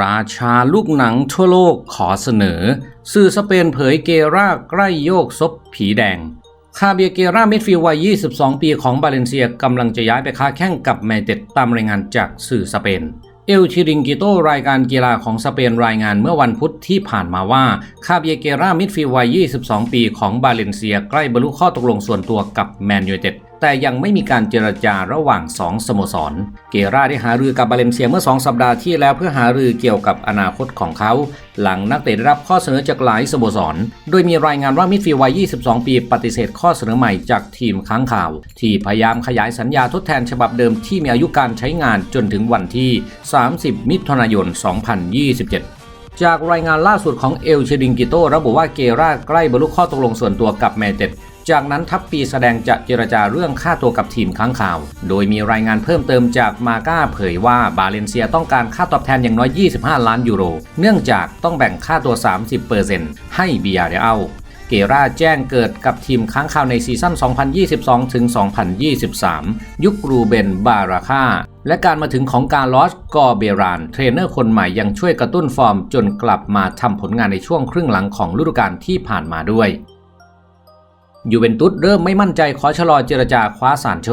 ราชาลูกหนังทั่วโลกขอเสนอ สื่อสเปนเผยเกราใกล้โยกซบผีแดง คาเบียเกรามิดฟิลวัย 22 ปีของบาเลนเซียกำลังจะย้ายไปค้าแข่งกับแมนเต็ดตามรายงานจากสื่อสเปน เอลชิริงกิโตรายการกีฬาของสเปนรายงานเมื่อวันพุธที่ผ่านมาว่า คาเบียเกรามิดฟิลวัย 22 ปีของบาเลนเซียใกล้บรรลุข้อตกลงส่วนตัวกับแมนยูเต็ด แต่ยังไม่มีการเจรจาระหว่าง 2 สโมสร เกราได้หารือกับบาเลนเซียเมื่อ 2 สัปดาห์ที่แล้วเพื่อหารือเกี่ยวกับอนาคตของเขา หลังนักเตะได้รับข้อเสนอจากหลายสโมสร โดยมีรายงานว่ามิดฟิลด์วัย 22 ปีปฏิเสธข้อเสนอใหม่จากทีมค้างข่าว ที่พยายามขยายสัญญาทดแทนฉบับเดิมที่มีอายุการใช้งานจนถึงวันที่ 30 มิถุนายน 2027จากรายงานล่าสุดของเอลเชดิงกิโตระบุว่าเกราใกล้บรรลุข้อตกลงส่วนตัวกับแมนเต็ด จากนั้นทัพปีแสดงจะเจรจาเรื่องค่าตัวกับทีมค้างข่าว โดยมีรายงานเพิ่มเติมจากมาก้าเผยว่าบาเลนเซียต้องการค่าตอบแทนอย่างน้อย 25 ล้านยูโร เนื่องจากต้องแบ่งค่าตัว 30%ให้บียาเรอัลเกราแจ้งเกิดกับทีมค้างข่าวในซีซั่น 2022 ถึง 2023 ยุครูเบน บาราคาและการมาถึงของการลอสกอเบราน เทรนเนอร์คนใหม่ยังช่วยกระตุ้นฟอร์มจนกลับมาทำผลงานในช่วงครึ่งหลังของฤดูกาลที่ผ่านมาด้วย ยูเวนตุสเริ่มไม่มั่นใจขอชะลอเจรจาคว้าซานโช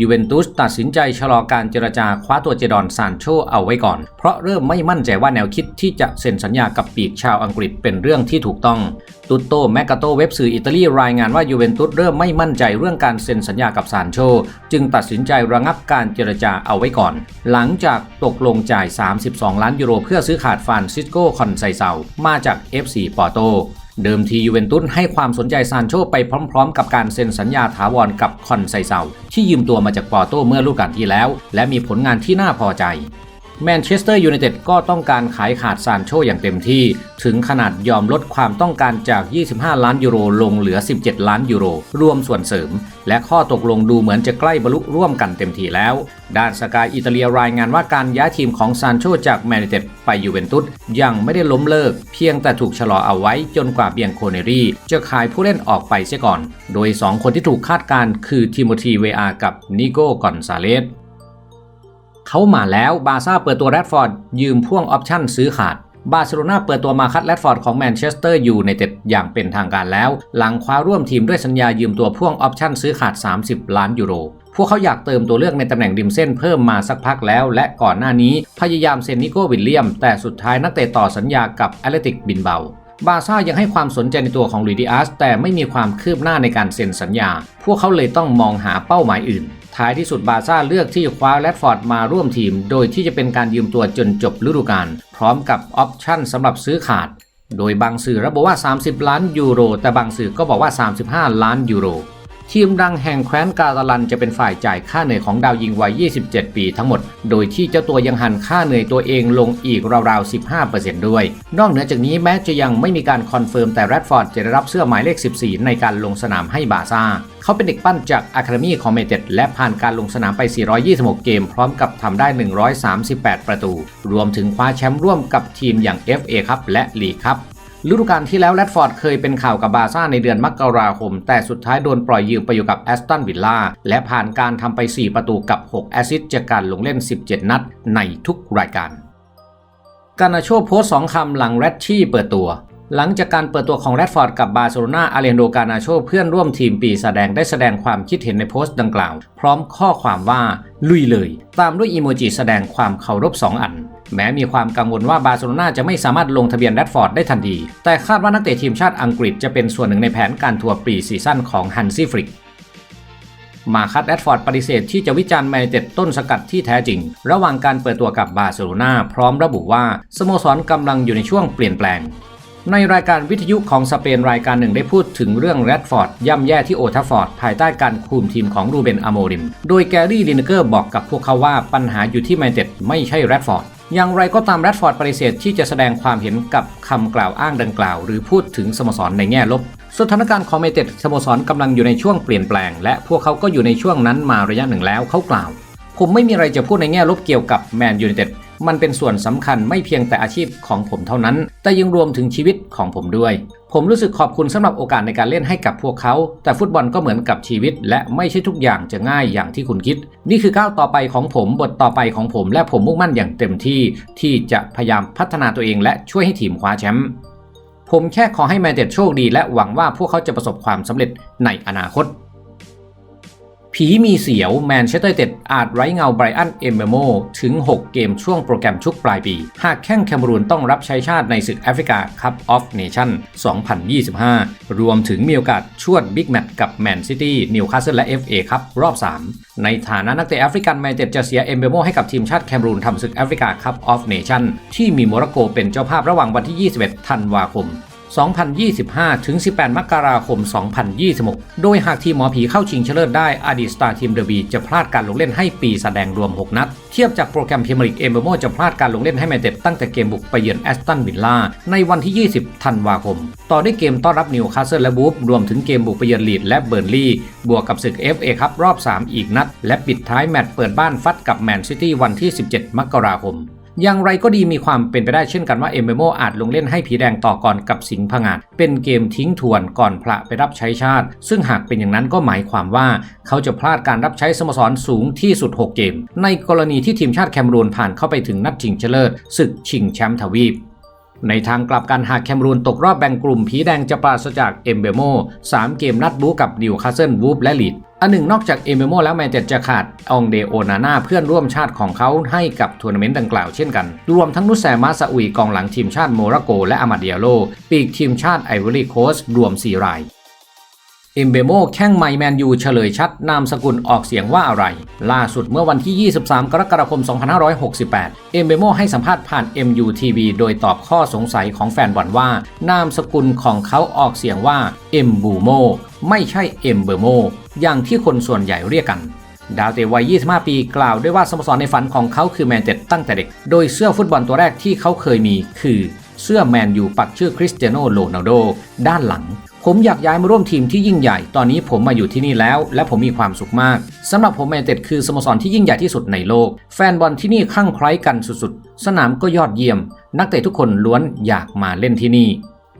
ยูเวนตุสตัดสินใจชะลอการเจรจาคว้าตัวเจดอนซานโชเอาไว้ก่อน เพราะเริ่มไม่มั่นใจว่าแนวคิดที่จะเซ็นสัญญากับปีกชาวอังกฤษเป็นเรื่องที่ถูกต้องตุตโตแมกกาโตเว็บสื่ออิตาลีรายงานว่ายูเวนตุสเริ่มไม่มั่นใจเรื่องการเซ็นสัญญากับซานโช จึงตัดสินใจระงับการเจรจาเอาไว้ก่อน หลังจากตกลงจ่าย 32 ล้านยูโรเพื่อซื้อขาดฟานซิสโกคอนไซเซามาจาก FC ปอร์โต เดิมทียูเวนตุสให้ความสนใจซานโชไปพร้อมๆ กับการเซ็นสัญญาถาวรกับคอนไซเซาที่ยืมตัวมาจากปอร์โตเมื่อฤดูกาลที่แล้ว และมีผลงานที่น่าพอใจ แมนเชสเตอร์ยูไนเต็ดก็ต้องการขายขาดซานโชอย่างเต็มที่ ถึงขนาดยอมลดความต้องการจาก 25 ล้านยูโรลงเหลือ 17 ล้านยูโร รวมส่วนเสริม และข้อตกลงดูเหมือนจะใกล้บรรลุร่วมกันเต็มทีแล้ว ด้านสกายอิตาเลียรายงานว่าการย้ายทีมของซานโชจากแมนยูไนเต็ดไปยูเวนตุสยังไม่ได้ล้มเลิก เพียงแต่ถูกชะลอเอาไว้จนกว่าเบียงโคเนรีจะขายผู้เล่นออกไปเสียก่อน โดย 2 คนที่ถูกคาดการคือทิโมธีเวอากับนิโก้กอนซาเลส เขามาแล้วบาร์ซ่าเปิดตัวแรดฟอร์ดยืมพ่วงออปชั่นซื้อขาดบาร์เซโลนาเปิดตัวมาคัดแรดฟอร์ดของแมนเชสเตอร์ยูไนเต็ดอย่างเป็นทางการแล้ว หลังคว้าร่วมทีมด้วยสัญญายืมตัวพ่วงออปชั่นซื้อขาด 30 ล้านยูโร พวกเขาอยากเติมตัวเลือกในตำแหน่งริมเส้นเพิ่มมาสักพักแล้ว และก่อนหน้านี้พยายามเซ็นนิโก้วิลเลียม แต่สุดท้ายนักเตะต่อสัญญากับแอตเลติกบินเบาบาร์ซ่ายังให้ความสนใจในตัวของลุยดิอาสแต่ไม่มีความคืบหน้าในการเซ็นสัญญา พวกเขาเลยต้องมองหาเป้าหมายอื่น ท้ายที่สุดบาซ่าเลือกที่คว้าแรดฟอร์ดมาร่วมทีม โดยที่จะเป็นการยืมตัวจนจบฤดูกาลพร้อมกับออปชั่นสำหรับซื้อขาด โดยบางสื่อระบุว่า 30 ล้านยูโร แต่บางสื่อก็บอกว่า 35 ล้านยูโร ทีมดังแห่งแคว้นกาตาลันจะเป็นฝ่ายจ่ายค่าเหนื่อยของดาวยิงวัย 27 ปีทั้งหมด โดยที่เจ้าตัวยังหันค่าเหนื่อยตัวเองลงอีกราวๆ 15%ด้วย นอกเหนือจากนี้แม้จะยังไม่มีการคอนเฟิร์มแต่แรดฟอร์ดจะได้รับเสื้อหมายเลข 14 ในการลงสนามให้บาซ่า เขาเป็นเด็กปั้นจากอะคาเดมี่ของเมเต็ดและผ่านการลงสนามไป 426 เกม พร้อมกับทำได้ 138 ประตู รวมถึงคว้าแชมป์ร่วมกับทีมอย่าง FA ครับและลีกครับ ฤดูกาลที่แล้วแรดฟอร์ดเคยเป็นข่าวกับบาซ่าในเดือนมกราคม แต่สุดท้ายโดนปล่อยยืมไปอยู่กับแอสตันวิลล่าและผ่านการทำไป 4 ประตูกับ 6 แอซิสจากการลงเล่น 17 นัดในทุกรายการกานาโชโพสต์สองคำหลังแรดชี่เปิดตัว หลังจากการเปิดตัวของแรดฟอร์ดกับบาร์เซโลนาอาเลนโดกานาโชเพื่อนร่วมทีมปีแสดงได้แสดงความคิดเห็นในโพสต์ดังกล่าว พร้อมข้อความว่าลุยเลย ตามด้วยอีโมจิแสดงความเคารพสองอัน แม้มีความกังวลว่าบาร์เซโลนาจะไม่สามารถลงทะเบียนแรดฟอร์ดได้ทันที แต่คาดว่านักเตะทีมชาติอังกฤษจะเป็นส่วนหนึ่งในแผนการทัวร์ปรีซีซั่นของฮันซี่ฟริกมาคัดแรดฟอร์ดปฏิเสธที่จะวิจารณ์แมนเต็ดต้นสกัดที่แท้จริง ระหว่างการเปิดตัวกับบาร์เซโลนาพร้อมระบุว่าสโมสรกำลังอยู่ในช่วงเปลี่ยนแปลง ในรายการวิทยุของสเปนรายการหนึ่งได้พูดถึงเรื่องแรดฟอร์ดย่ำแย่ที่โอทัฟฟอร์ดภายใต้การคุมทีมของรูเบนอโมริม โดยแกรี่ลินเกอร์บอกกับพวกเขาว่าปัญหาอยู่ที่แมนเต็ดไม่ใช่แรดฟอร์ด อย่างไรก็ตามแรดฟอร์ดปฏิเสธที่จะแสดงความเห็นกับคำกล่าวอ้างดังกล่าว หรือพูดถึงสโมสรในแง่ลบ สถานการณ์ของเมเต็ดสโมสรกำลังอยู่ในช่วงเปลี่ยนแปลง และพวกเขาก็อยู่ในช่วงนั้นมาระยะหนึ่งแล้วเขากล่าว ผมไม่มีอะไรจะพูดในแง่ลบเกี่ยวกับแมนยูไนเต็ด มันเป็นส่วนสำคัญไม่เพียงแต่อาชีพของผมเท่านั้น แต่ยังรวมถึงชีวิตของผมด้วย ผมรู้สึกขอบคุณสำหรับโอกาสในการเล่นให้กับพวกเขา แต่ฟุตบอลก็เหมือนกับชีวิต และไม่ใช่ทุกอย่างจะง่ายอย่างที่คุณคิด นี่คือก้าวต่อไปของผมบทต่อไปของผม และผมมุ่งมั่นอย่างเต็มที่ ที่จะพยายามพัฒนาตัวเอง และช่วยให้ทีมคว้าแชมป์ผมแค่ขอให้แมนเต็ดโชคดี และหวังว่าพวกเขาจะประสบความสำเร็จในอนาคต ผีมีเสียวแมนเชสเตอร์เต็ดอาจไร้เงาไบรอันเอมเบโมถึง 6 เกมช่วงโปรแกรมชุกปลายปี หากแข้งแคมรูนต้องรับใช้ชาติในศึกแอฟริกาคัพออฟเนชั่น 2025 รวมถึงมีโอกาสชวดบิ๊กแมตช์กับแมนซิตี้นิวคาสเซิลและ FA ครับรอบ 3 ในฐานะนักเตะแอฟริกันแมนเต็ดจะเสียเอมเบโมให้กับทีมชาติแคมรูนทำศึกแอฟริกาคัพออฟเนชั่นที่มีโมร็อกโกเป็นเจ้าภาพระหว่างวันที่ 21 ธันวาคม 2025 ถึง 18 มกราคม 2026 โดยหากทีมหมอผีเข้าชิงชนะเลิศได้อดีตสตาร์ทีมเดอะบีจะพลาดการลงเล่นให้ปีแสดงรวม 6 นัด เทียบจากโปรแกรมพรีเมียร์ลีกเอมเบโมจะพลาดการลงเล่นให้แมนเต็ดตั้งแต่เกมบุกไปเยือนแอสตันวิลล่าในวันที่ 20 ธันวาคม ต่อด้วยเกมต้อนรับนิวคาสเซิลและบูฟรวมถึงเกมบุกไปเยือนลีดและเบิร์นลีย์บวกกับศึก FA ครับรอบ 3 อีกนัด และปิดท้ายแมตช์เปิดบ้านฟัดกับแมนซิตี้วันที่ 17 มกราคม อย่างไรก็ดีมีความเป็นไปได้เช่นกันว่าเอมเบโมอาจลงเล่นให้ผีแดงต่อก่อนกับสิงห์ผงาดเป็นเกมทิ้งทวนก่อนพระไปรับใช้ชาติ ซึ่งหากเป็นอย่างนั้นก็หมายความว่า เขาจะพลาดการรับใช้สโมสรสูงที่สุด 6 เกม ในกรณีที่ทีมชาติแคมรูนผ่านเข้าไปถึงนัดชิงชนะเลิศศึกชิงแชมป์ทวีป ในทางกลับกันหากแคมรูนตกรอบแบ่งกลุ่มผีแดงจะปราศจากเอมเบโม3 เกมนัดบู๊กับนิวคาสเซิลวูฟและลีดอันหนึ่งนอกจากเอมเบโมแล้วแมนเชสเตอร์จะขาดองเดโอนาน่าเพื่อนร่วมชาติของเขาให้กับทัวร์นาเมนต์ดังกล่าวเช่นกัน รวมทั้งนุสแซมาซาอุยกองหลังทีมชาติโมร็อกโก และอามาเดียโลปีกทีมชาติไอวอรี่โคสต์รวม 4 ราย อมเบโมแข้งไมแมนยูเฉลยชัด นามสกุลออกเสียงว่าอะไร ล่าสุดเมื่อวันที่ 23 กรกฎาคม 2568 เอมเบโมให้สัมภาษณ์ผ่าน MUTV โดยตอบข้อสงสัยของแฟนบอลว่า นามสกุลของเขาออกเสียงว่าเอมบูโมไม่ใช่เอมเบโมอย่างที่คนส่วนใหญ่เรียกกันดาวเตะวัย 25 ปีกล่าวด้วยว่าสโมสรในฝันของเขาคือแมนเต็ดตั้งแต่เด็ก โดยเสื้อฟุตบอลตัวแรกที่เขาเคยมีคือเสื้อแมนยูปักชื่อคริสเตียโนโรนัลโดด้านหลัง ผมอยากย้ายมาร่วมทีมที่ยิ่งใหญ่ ตอนนี้ผมมาอยู่ที่นี่แล้ว และผมมีความสุขมากสำหรับผมแมนเต็ดคือสโมสรที่ยิ่งใหญ่ที่สุดในโลก แฟนบอลที่นี่คลั่งไคล้กันสุดๆ สนามก็ยอดเยี่ยม นักเตะทุกคนล้วนอยากมาเล่นที่นี่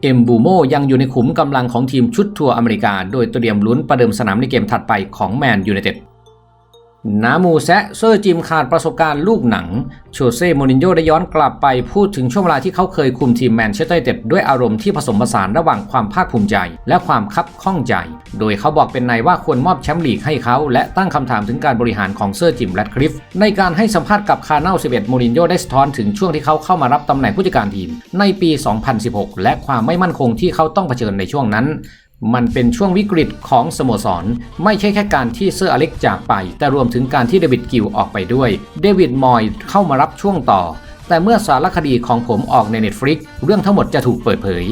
เอ็มบูโมยังอยู่ในขุมกำลังของทีมชุดทัวร์อเมริกา โดยเตรียมลุ้นประเดิมสนามในเกมถัดไปของแมนยูไนเต็ด นามูแซะเซอร์จิมขาดประสบการณ์ลูกหนัง โชเซ่โมรินโญได้ย้อนกลับไปพูดถึงช่วงเวลาที่เขาเคยคุมทีมแมนเชสเตอร์ยูไนเต็ดด้วยอารมณ์ที่ผสมผสานระหว่างความภาคภูมิใจ และความคับข้องใจ โดยเขาบอกเป็นในว่าควรมอบแชมป์ลีกให้เขา และตั้งคำถามถึงการบริหารของเซอร์จิมแรดคลิฟในการให้สัมภาษณ์กับคาร์เนล11โมรินโญได้สะท้อนถึงช่วงที่เขาเข้ามารับตำแหน่งผู้จัดการทีม ในปี 2016 และความไม่มั่นคงที่เขาต้องเผชิญในช่วงนั้น มันเป็นช่วงวิกฤตของสโมสร ไม่ใช่แค่การที่เซอร์อเล็กจากไป แต่รวมถึงการที่เดวิดกิลออกไปด้วย เดวิดมอยเข้ามารับช่วงต่อ แต่เมื่อสารคดีของผมออกใน Netflix เรื่องทั้งหมดจะถูกเปิดเผย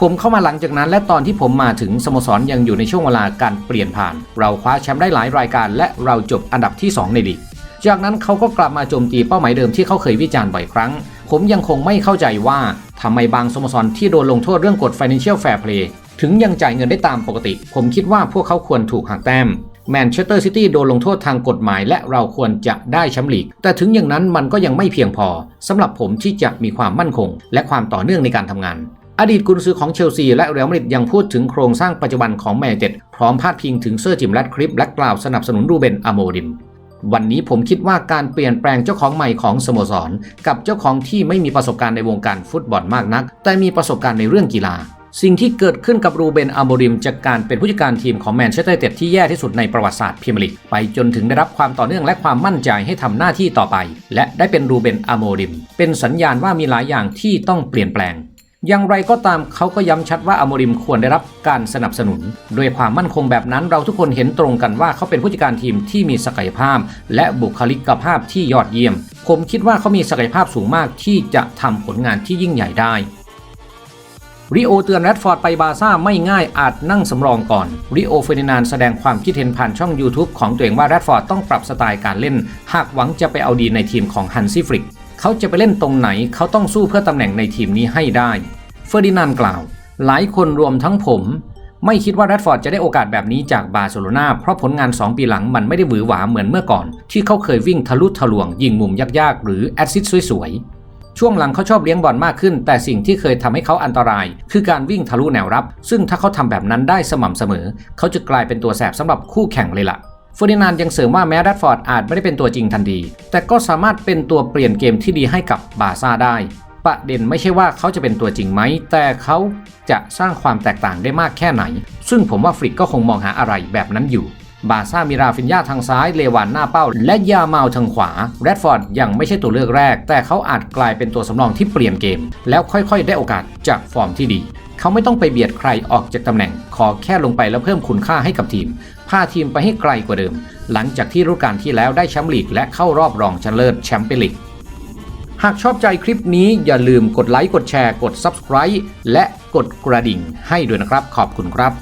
ผมเข้ามาหลังจากนั้น และตอนที่ผมมาถึงสโมสรยังอยู่ในช่วงเวลาการเปลี่ยนผ่าน เราคว้าแชมป์ได้หลายรายการ และเราจบอันดับที่ 2 ในลีกจากนั้นเขาก็กลับมาโจมตีเป้าหมายเดิมที่เขาเคยวิจารณ์บ่อยครั้ง ผมยังคงไม่เข้าใจว่าทำไมบางสโมสรที่โดนลงโทษเรื่องกฎ Financial Fair Play ถึงยังจ่ายเงินได้ตามปกติ ผมคิดว่าพวกเขาควรถูกหักแต้มแมนเชสเตอร์ซิตี้โดนลงโทษทางกฎหมายและเราควรจะได้แชมป์ลีก แต่ถึงอย่างนั้นมันก็ยังไม่เพียงพอสำหรับผมที่จะมีความมั่นคง และความต่อเนื่องในการทำงาน อดีตกุนซือของเชลซีและเรอัลมาดริดยังพูดถึงโครงสร้างปัจจุบันของแมนเต็ดพร้อมพาดพิงถึงเซอร์จิมแรดคลิปและกล่าวสนับสนุนรูเบนอโมดิมวันนี้ผมคิดว่าการเปลี่ยนแปลงเจ้าของใหม่ของสโมสร กับเจ้าของที่ไม่มีประสบการณ์ในวงการฟุตบอลมากนัก แต่มีประสบการณ์ในเรื่องกีฬา สิ่งที่เกิดขึ้นกับรูเบนอโมริมจากการเป็นผู้จัดการทีมของแมนเชสเตอร์ยูไนเต็ดที่แย่ที่สุดในประวัติศาสตร์พรีเมียร์ลีกไปจนถึงได้รับความต่อเนื่องและความมั่นใจให้ทำหน้าที่ต่อไป และได้เป็นรูเบนอโมริม เป็นสัญญาณว่ามีหลายอย่างที่ต้องเปลี่ยนแปลง อย่างไรก็ตามเขาก็ย้ำชัดว่าอโมริมควรได้รับการสนับสนุนด้วยความมั่นคงแบบนั้นเราทุกคนเห็นตรงกันว่าเขาเป็นผู้จัดการทีมที่มีศักยภาพ และบุคลิกภาพที่ยอดเยี่ยม ผมคิดว่าเขามีศักยภาพสูงมากที่จะทำผลงานที่ยิ่งใหญ่ได้ ริโอเตือนแรดฟอร์ดไปบาซ่าไม่ง่ายอาจนั่งสำรองก่อนริโอเฟอร์ดินานแสดงความคิดเห็นผ่านช่อง YouTube ของตัวเองว่าแรดฟอร์ดต้องปรับสไตล์การเล่น หากหวังจะไปเอาดีในทีมของฮันซี่ฟริกเขาจะไปเล่นตรงไหนเขาต้องสู้เพื่อตำแหน่งในทีมนี้ให้ได้ เฟอร์ดินานกล่าว หลายคนรวมทั้งผม ไม่คิดว่าแรดฟอร์ดจะได้โอกาสแบบนี้จากบาร์เซโลนาเพราะผลงาน 2 ปีหลังมันไม่ได้หวือหวาเหมือนเมื่อก่อน ที่เขาเคยวิ่งทะลุทะลวงยิงมุมยากๆ หรือแอดซิสสวยๆ ช่วงหลังเขาชอบเลี้ยงบอลมากขึ้น แต่สิ่งที่เคยทำให้เขาอันตราย คือการวิ่งทะลุแนวรับ ซึ่งถ้าเขาทำแบบนั้นได้สม่ำเสมอ เขาจะกลายเป็นตัวแสบสำหรับคู่แข่งเลยล่ะเฟอร์ดินานยังเสริมว่าแม้แรดฟอร์ดอาจไม่ได้เป็นตัวจริงทันทีแต่ก็สามารถเป็นตัวเปลี่ยนเกมที่ดีให้กับบาซ่าได้ ประเด็นไม่ใช่ว่าเขาจะเป็นตัวจริงไหม แต่เขาจะสร้างความแตกต่างได้มากแค่ไหน ซึ่งผมว่าฟริกก็คงมองหาอะไรแบบนั้นอยู่ บาซ่ามีราฟินยาทางซ้าย เลวานหน้าเป้า และยาเมาทางขวาแรดฟอร์ดยังไม่ใช่ตัวเลือกแรก แต่เขาอาจกลายเป็นตัวสำรองที่เปลี่ยนเกม แล้วค่อยๆ ได้โอกาสจากฟอร์มที่ดี เขาไม่ต้องไปเบียดใครออกจากตำแหน่ง ขอแค่ลงไปแล้วเพิ่มคุณค่าให้กับทีม พาทีมไปให้ไกลกว่าเดิม หลังจากที่ฤดูกาลที่แล้วได้แชมป์ลีกและเข้ารอบรองชนะเลิศแชมเปี้ยนลีกหากชอบใจคลิปนี้อย่าลืมกดไลค์กดแชร์กด Subscribe และกดกระดิ่งให้ด้วยนะครับขอบคุณครับ